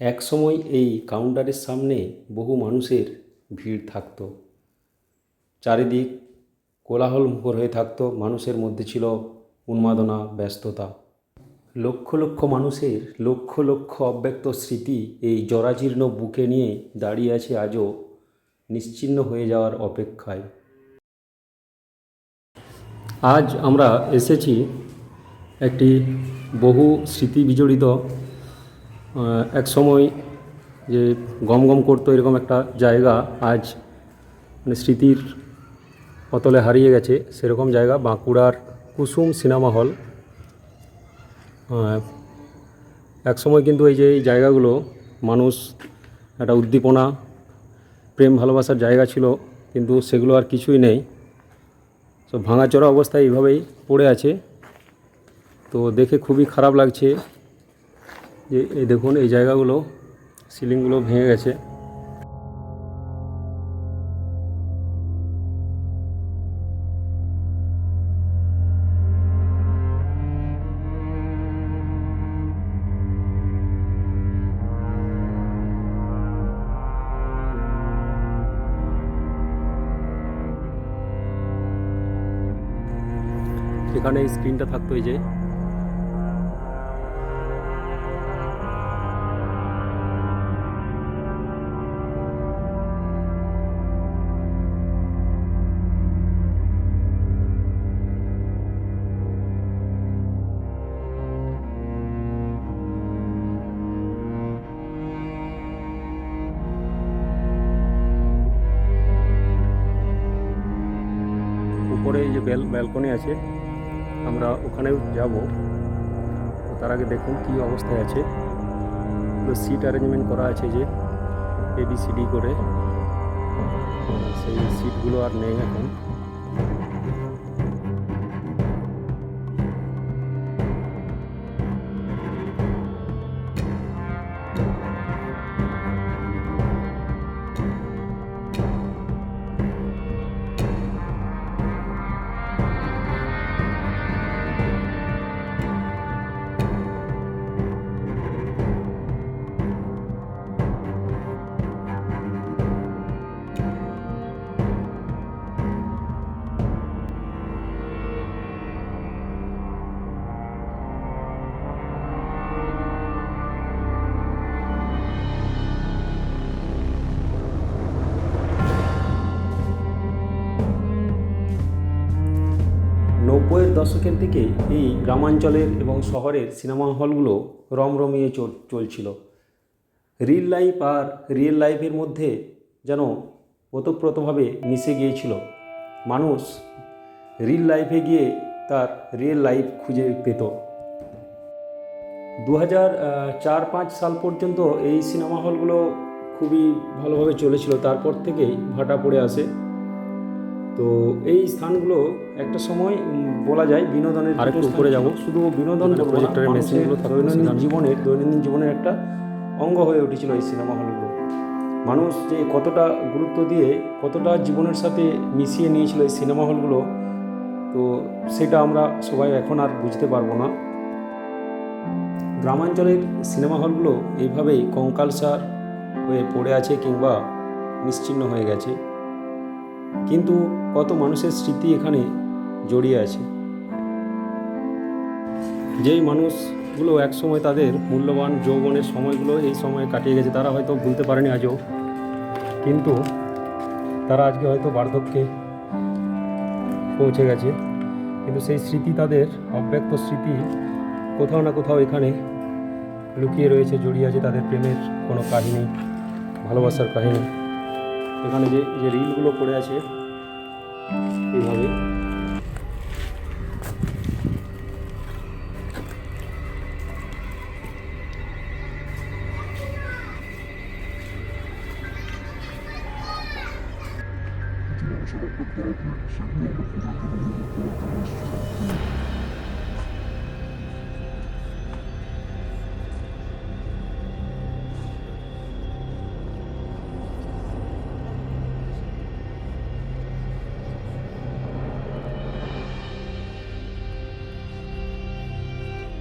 এক সময় এই কাউন্টারের সামনে বহু মানুষের ভিড় থাকতো। চারিদিক কোলাহল মুখর হয়ে থাকতো, মানুষের মধ্যে ছিল উন্মাদনা, ব্যস্ততা। লক্ষ লক্ষ মানুষের লক্ষ লক্ষ অব্যক্ত স্মৃতি এই জরাজীর্ণ বুকে নিয়ে দাঁড়িয়ে আছে আজও নিশ্চিহ্ন হয়ে যাওয়ার অপেক্ষায়। আজ আমরা এসেছি একটি বহু স্মৃতি বিজড়িত এক সময় যে গম গম করতো এরকম একটা জায়গা, আজ মানে স্মৃতির অতলে হারিয়ে গেছে সেরকম জায়গা, বাঁকুড়ার কুসুম সিনেমা হল। এক সময় কিন্তু এই যে এই জায়গাগুলো, মানুষ একটা উদ্দীপনা, প্রেম ভালোবাসার জায়গা ছিল, কিন্তু সেগুলো আর কিছুই নেই। সব ভাঙাচোরা অবস্থায় এইভাবেই পড়ে আছে। তো দেখে খুবই খারাপ লাগছে। যে এই দেখুন এই জায়গাগুলো সিলিংগুলো ভেঙে গেছে। এখানে স্ক্রিনটা থাকতো এই যে। উপরে যে ব্যালকনি আছে, আমরা ওখানে যাব। তার আগে দেখুন কি অবস্থায় আছে। সিট অ্যারেঞ্জমেন্ট করা আছে যে এবিসিডি করে। সেই সিটগুলো আর নেই এখন। নব্বইয়ের দশকের দিকে এই গ্রামাঞ্চলের এবং শহরের সিনেমা হলগুলো রমরমিয়ে চল, চলছিল। রিল লাইফ আর রিয়েল লাইফের মধ্যে যেন ওতপ্রোতভাবে মিশে গিয়েছিল। মানুষ রিল লাইফে গিয়ে তার রিয়েল লাইফ খুঁজে পেত। দু হাজার চার পাঁচ সাল পর্যন্ত এই সিনেমা হলগুলো খুবই ভালোভাবে চলেছিল। তারপর থেকেই ভাটা পড়ে আসে। তো এই স্থানগুলো একটা সময় বলা যায় বিনোদনের আরেকটু উপরে যাব। শুধু বিনোদন প্রজেক্টরের মেশিনগুলো দৈনন্দিন জীবনের দৈনন্দিন জীবনের একটা অঙ্গ হয়ে উঠেছিল এই সিনেমা হলগুলো। মানুষ যে কতটা গুরুত্ব দিয়ে কতটা জীবনের সাথে মিশিয়ে নিয়েছিল এই সিনেমা হলগুলো তো সেটা আমরা সবাই এখন আর বুঝতে পারব না। গ্রামাঞ্চলের সিনেমা হলগুলো এইভাবেই কঙ্কালসার হয়ে পড়ে আছে কিংবা নিশ্চিহ্ন হয়ে গেছে। কিন্তু কত মানুষের স্মৃতি এখানে জড়িয়ে আছে। যেই মানুষগুলো একসময় তাদের মূল্যবান যৌবনের সময়গুলো এই সময়ে কাটিয়ে গেছে, তারা হয়তো ভুলতে পারেনি আজও। কিন্তু তারা আজকে হয়তো বার্ধক্যে পৌঁছে গেছে। কিন্তু সেই স্মৃতি তাদের, অব্যক্ত স্মৃতি কোথাও না কোথাও এখানে লুকিয়ে রয়েছে, জড়িয়ে আছে তাদের প্রেমের কোনো কাহিনী, ভালোবাসার কাহিনী। এখানে যে যে রিলগুলো পড়ে আছে এইভাবে।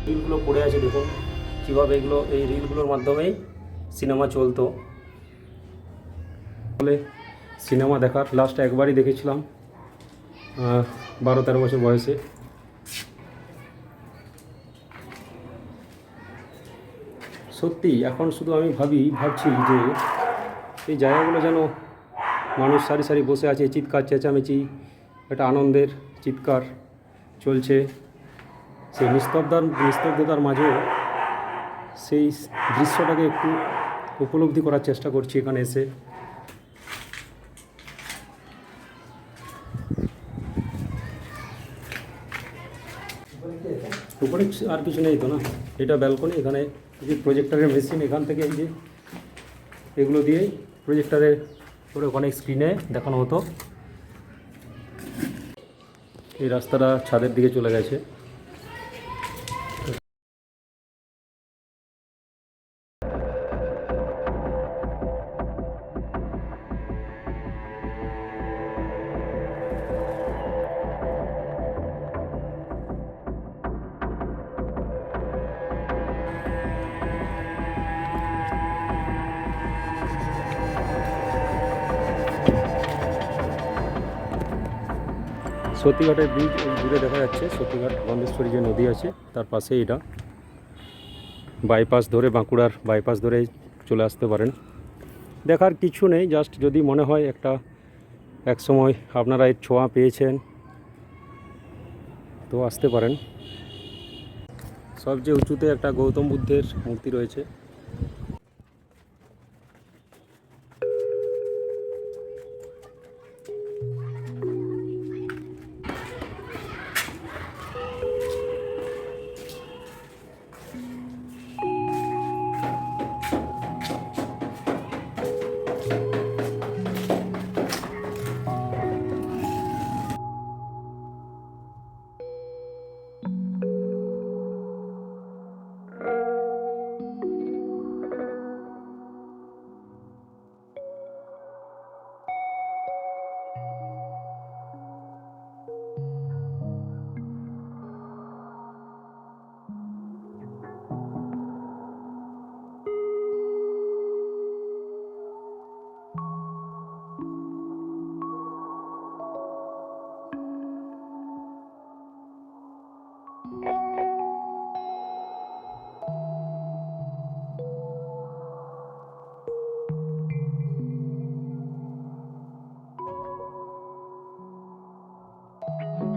রিলগুলো পড়ে আছে, দেখুন কীভাবে এগুলো, এই রিলগুলোর মাধ্যমেই সিনেমা চলতো। বলে সিনেমা দেখার লাস্ট একবারই দেখেছিলাম বারো তেরো বছর বয়সে। সত্যি, এখন শুধু আমি ভাবি, ভাবছি যে এই জায়গাগুলো যেন মানুষ সারি সারি বসে আছে, চিৎকার চেঁচামেচি, একটা আনন্দের চিৎকার চলছে। সেই নিস্তব্ধার নিস্তব্ধতার মাঝেও সেই দৃশ্যটাকে একটু উপলব্ধি করার চেষ্টা করছি এখানে এসে। উপরে আর কিছু নেই তো না? এটা ব্যালকনি এখানে যে প্রজেক্টারের মেশিন এখান থেকে এই যে এগুলো দিয়েই প্রজেক্টারের করে ওখানে স্ক্রিনে দেখানো হতো। এই রাস্তাটা ছাদের দিকে চলে গেছে। সতীঘাটের ব্রিজ ওই দূরে দেখা যাচ্ছে। সতীঘাট গন্ধেশ্বরী যে নদী আছে, তার পাশে এটা। বাইপাস ধরে বাঁকুড়ার বাইপাস ধরে চলে আসতে পারেন। দেখার কিছু নেই জাস্ট যদি মনে হয় একটা এক সময় আপনারা এর ছোঁয়া পেয়েছেন, তো আসতে পারেন। সবচেয়ে উঁচুতে একটা গৌতম বুদ্ধের মূর্তি রয়েছে।